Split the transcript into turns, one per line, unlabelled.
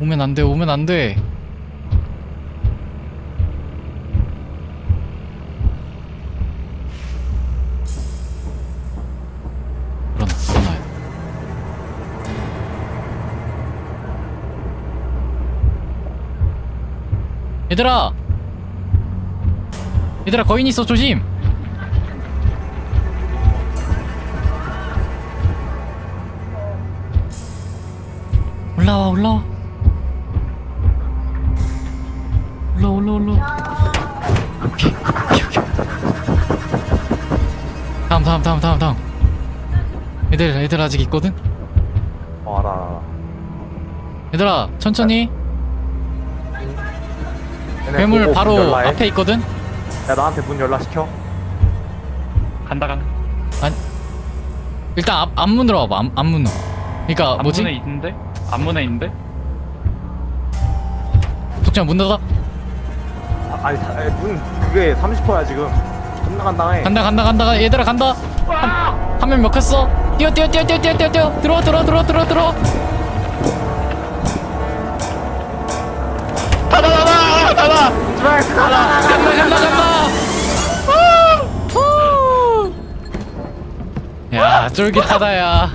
오면 안 돼, 오면 안 돼. 얘들아! 얘들아, 거인 있어, 조심! 올라와, 올라와. 다음, 다음, 다음, 다음, 다음. 얘들, 얘들 아직 있거든?
어 알아 알아
얘들아, 천천히.
얘네
괴물
문
바로
열라 해.
앞에 있거든?
야 나한테 문 열라 시켜
간다 간다.
아니, 일단 앞, 앞문으로 와봐, 앞, 앞문으로. 그니까, 뭐지?
앞문에 있는데? 앞문에 있는데?
독장 문 닫아?
아, 아니, 문 그게 30%야 지금 겁나 간당해
간다, 간다, 간다. 얘들아, 간다. 한 명 먹혔어. 뛰어, 뛰어, 뛰어, 뛰어, 뛰어, 뛰어, 뛰어. 들어와, 들어와, 들어와, 들어와, 들어와.
닫아 닫아 닫아 제발 닫아
간다, 간다, 간다. 후! 후! 야, 쫄깃하다, 야.